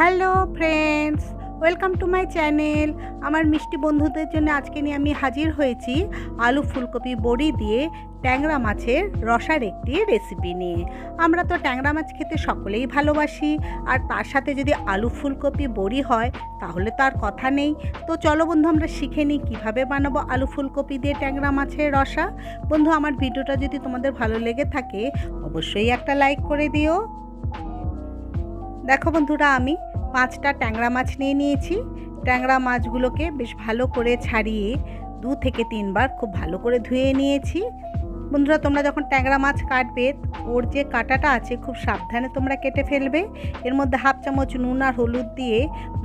Hello friends, welcome to my channel. আমার মিষ্টি বন্ধুদের জন্য আজকে নিয়ে আমি হাজির হয়েছি আলু ফুলকপি বড়ি দিয়ে ট্যাংরা মাছের রসার একটি রেসিপি নিয়ে। আমরা তো ট্যাংরা মাছ খেতে সকলেই ভালোবাসি, আর তার সাথে যদি আলু ফুলকপি বড়ি হয়, তাহলে তো আর কথা নেই। তো চলো বন্ধু, আমরা শিখে নিই কীভাবে বানাবো আলু ফুলকপি দিয়ে ট্যাংরা মাছের রসা। বন্ধু, আমার ভিডিওটা যদি তোমাদের ভালো লেগে থাকে, অবশ্যই একটা লাইক করে দিও। দেখো বন্ধুরা, আমি পাঁচটা ট্যাংরা মাছ নিয়ে নিয়েছি। ট্যাংরা মাছগুলোকে বেশ ভালো করে ছাড়িয়ে দু থেকে তিনবার খুব ভালো করে ধুয়ে নিয়েছি। বন্ধুরা, তোমরা যখন ট্যাংরা মাছ কাটবে, ওর যে কাটাটা আছে খুব সাবধানে তোমরা কেটে ফেলবে। এর মধ্যে হাফ চামচ নুন আর হলুদ দিয়ে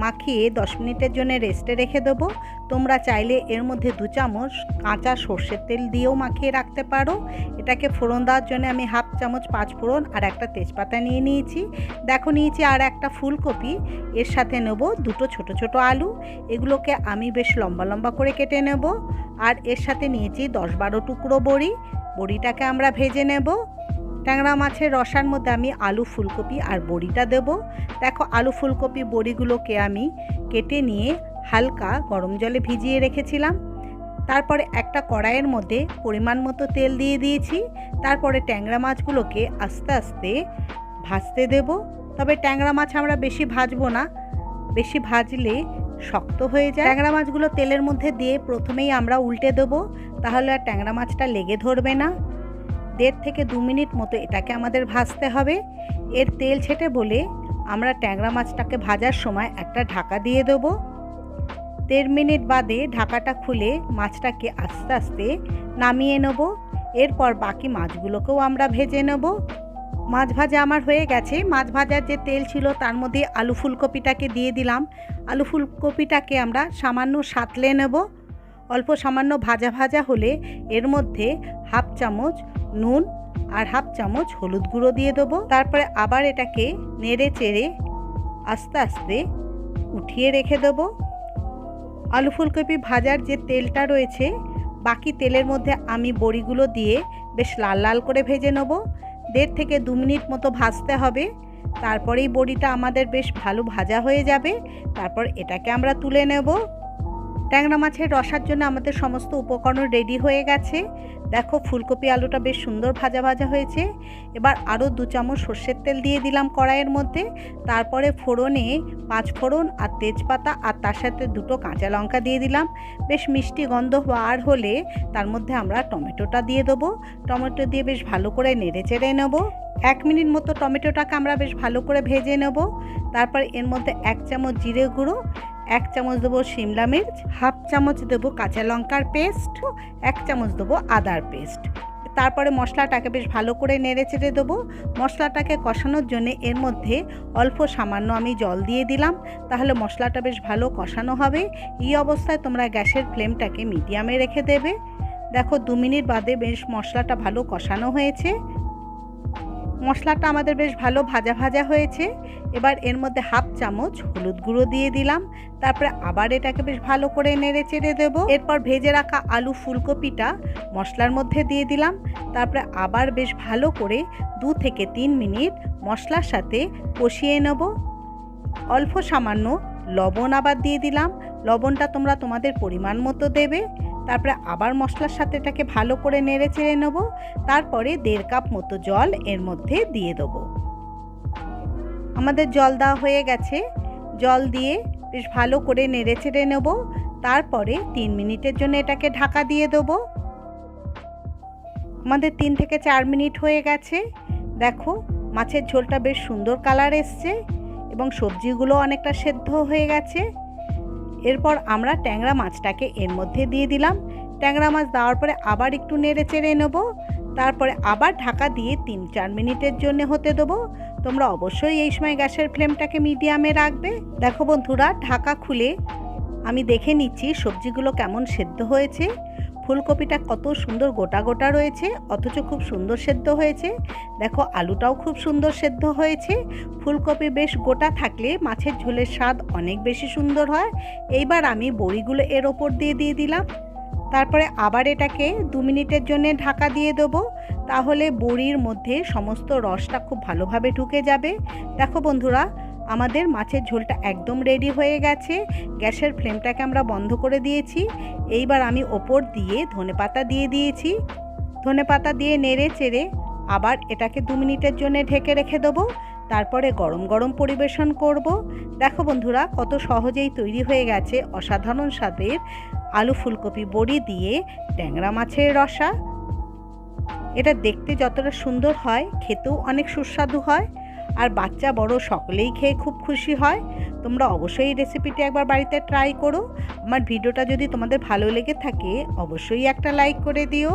মাখিয়ে দশ মিনিটের জন্য রেস্টে রেখে দেবো। তোমরা চাইলে এর মধ্যে দু চামচ কাঁচা সর্ষের তেল দিয়েও মাখিয়ে রাখতে পারো। এটাকে ফোড়ন দেওয়ার জন্য আমি হাফ চামচ পাঁচ ফোড়ন আর একটা তেজপাতা নিয়ে নিয়েছি। দেখো, নিয়েছি আর একটা ফুলকপি। এর সাথে নেব দুটো ছোট ছোট আলু। এগুলোকে আমি বেশ লম্বা লম্বা করে কেটে নেব। আর এর সাথে নিয়েছি দশ বারো টুকরো বড়ি। বড়িটাকে আমরা ভেজে নেব। ট্যাংরা মাছের রসার মধ্যে আমি আলু ফুলকপি আর বড়িটা দেব। দেখো আলু ফুলকপি বড়িগুলোকে আমি কেটে নিয়ে হালকা গরম জলে ভিজিয়ে রেখেছিলাম। তারপরে একটা কড়াইয়ের মধ্যে পরিমাণ মতো তেল দিয়ে দিয়েছি। তারপরে ট্যাংরা মাছগুলোকে আস্তে আস্তে ভাজতে দেব। তবে ট্যাংরা মাছ আমরা বেশি ভাজবো না। বেশি ভাজলে শক্ত হয়ে যায়। ট্যাংরা মাছগুলো তেলের মধ্যে দিয়ে প্রথমেই আমরা উল্টে দেবো। তাহলে আর ট্যাংরা মাছটা লেগে ধরবে না। দেড় থেকে দু মিনিট মতো এটাকে আমাদের ভাজতে হবে। এর তেল ছেটে বলে আমরা ট্যাংরা মাছটাকে ভাজার সময় একটা ঢাকা দিয়ে দেবো। দেড় মিনিট বাদে ঢাকাটা খুলে মাছটাকে আস্তে আস্তে নামিয়ে নেব। এরপর বাকি মাছগুলোকেও আমরা ভেজে নেব। মাছ ভাজা আমার হয়ে গেছে। মাছ ভাজার যে তেল ছিল তার মধ্যে আলু ফুলকপিটাকে দিয়ে দিলাম। আলু ফুলকপিটাকে আমরা সামান্য সাতলে নেব। অল্প সামান্য ভাজা ভাজা হলে এর মধ্যে হাফ চামচ নুন আর হাফ চামচ হলুদ গুঁড়ো দিয়ে দেবো। তারপরে আবার এটাকে নেড়ে চেড়ে আস্তে আস্তে উঠিয়ে রেখে দেবো। আলু ফুলকপি ভাজার যে তেলটা রয়েছে, বাকি তেলের মধ্যে আমি বড়িগুলো দিয়ে বেশ লাল লাল করে ভেজে নেব। দেড় থেকে দু মিনিট মতো ভাজতে হবে। তারপরেই বড়িটা আমাদের বেশ ভালো ভাজা হয়ে যাবে। তারপর এটাকে আমরা তুলে নেব। ট্যাংরা মাছের রসার জন্য আমাদের সমস্ত উপকরণ রেডি হয়ে গেছে। দেখো, ফুলকপি আলুটা বেশ সুন্দর ভাজা ভাজা হয়েছে। এবার আরও দু চামচ সর্ষের তেল দিয়ে দিলাম কড়াইয়ের মধ্যে। তারপরে ফোড়নে পাঁচ ফোড়ন আর তেজপাতা আর তার সাথে দুটো কাঁচা লঙ্কা দিয়ে দিলাম। বেশ মিষ্টি গন্ধ বার হলে তার মধ্যে আমরা টমেটোটা দিয়ে দেবো। টমেটো দিয়ে বেশ ভালো করে নেড়ে চেড়ে নেব। এক মিনিট মতো টমেটোটাকে আমরা বেশ ভালো করে ভেজে নেব। তারপর এর মধ্যে এক চামচ জিরে গুঁড়ো এক চামচ দেবো শিমলা মির্চ, হাফ চামচ দেবো কাঁচা লঙ্কার পেস্ট, এক চামচ দেবো আদার পেস্ট। তারপরে মশলাটাকে বেশ ভালো করে নেড়ে চেড়ে দেবো। মশলাটাকে কষানোর জন্য এর মধ্যে অল্প সামান্য আমি জল দিয়ে দিলাম। তাহলে মশলাটা বেশ ভালো কষানো হবে। এই অবস্থায় তোমরা গ্যাসের ফ্লেমটাকে মিডিয়ামে রেখে দেবে। দেখো দু মিনিট বাদে বেশ মশলাটা ভালো কষানো হয়েছে। মশলাটা আমাদের বেশ ভালো ভাজা ভাজা হয়েছে। এবার এর মধ্যে হাফ চামচ হলুদ গুঁড়ো দিয়ে দিলাম। তারপরে আবার এটাকে বেশ ভালো করে নেড়ে চেড়ে দেবো। এরপর ভেজে রাখা আলু ফুলকপিটা মশলার মধ্যে দিয়ে দিলাম। তারপরে আবার বেশ ভালো করে দু থেকে তিন মিনিট মশলার সাথে কষিয়ে নেব। অল্প সামান্য লবণ আবার দিয়ে দিলাম। লবণটা তোমরা তোমাদের পরিমাণ মতো দেবে। তারপরে আবার মশলার সাথে এটাকে ভালো করে নেড়ে চেড়ে নেব। তারপরে দেড় কাপ মতো জল এর মধ্যে দিয়ে দেবো। আমাদের জল দেওয়া হয়ে গেছে। জল দিয়ে বেশ ভালো করে নেড়ে চেড়ে নেব। তারপরে তিন মিনিটের জন্য এটাকে ঢাকা দিয়ে দেবো। আমাদের তিন থেকে চার মিনিট হয়ে গেছে। দেখো, মাছের ঝোলটা বেশ সুন্দর কালার এসছে এবং সবজিগুলো অনেকটা সেদ্ধ হয়ে গেছে। এরপর আমরা ট্যাংরা মাছটাকে এর মধ্যে দিয়ে দিলাম। ট্যাংরা মাছ দেওয়ার পরে আবার একটু নেড়ে চেড়ে নেব। তারপরে আবার ঢাকা দিয়ে তিন চার মিনিটের জন্য হতে দেবো। তোমরা অবশ্যই এই সময় গ্যাসের ফ্লেমটাকে মিডিয়ামে রাখবে। দেখো বন্ধুরা, ঢাকা খুলে আমি দেখে নিচ্ছি সবজিগুলো কেমন সেদ্ধ হয়েছে। ফুলকপিটা কত সুন্দর গোটা গোটা রয়েছে, অথচ খুব সুন্দর সেদ্ধ হয়েছে। দেখো, আলুটাও খুব সুন্দর সেদ্ধ হয়েছে। ফুলকপি বেশ গোটা থাকলে মাছের ঝোলের স্বাদ অনেক বেশি সুন্দর হয়। এইবার আমি বড়িগুলো এর ওপর দিয়ে দিয়ে দিলাম। তারপরে আবার এটাকে দু মিনিটের জন্য ঢাকা দিয়ে দেবো। তাহলে বড়ির মধ্যে সমস্ত রসটা খুব ভালোভাবে ঢুকে যাবে। দেখো বন্ধুরা আমাদের মাছের ঝোলটা একদম রেডি হয়ে গেছে। গ্যাসের ফ্লেমটাকে আমরা বন্ধ করে দিয়েছি। এইবার আমি ওপর দিয়ে ধনে পাতা দিয়ে দিয়েছি। ধনে পাতা দিয়ে নেড়ে চেড়ে আবার এটাকে দু মিনিটের জন্য ঢেকে রেখে দেবো। তারপরে গরম গরম পরিবেশন করব। দেখো বন্ধুরা, কত সহজেই তৈরি হয়ে গেছে অসাধারণ স্বাদের আলু ফুলকপি বড়ি দিয়ে ট্যাংরা মাছের রসা। এটা দেখতে যতটা সুন্দর হয়, খেতেও অনেক সুস্বাদু হয়। আর বাচ্চা বড় সকলেই খেয়ে খুব খুশি হয়। তোমরা অবশ্যই এই রেসিপিটি একবার বাড়িতে ট্রাই করো। আমার ভিডিওটা যদি তোমাদের ভালো লেগে থাকে, অবশ্যই একটা লাইক করে দিও।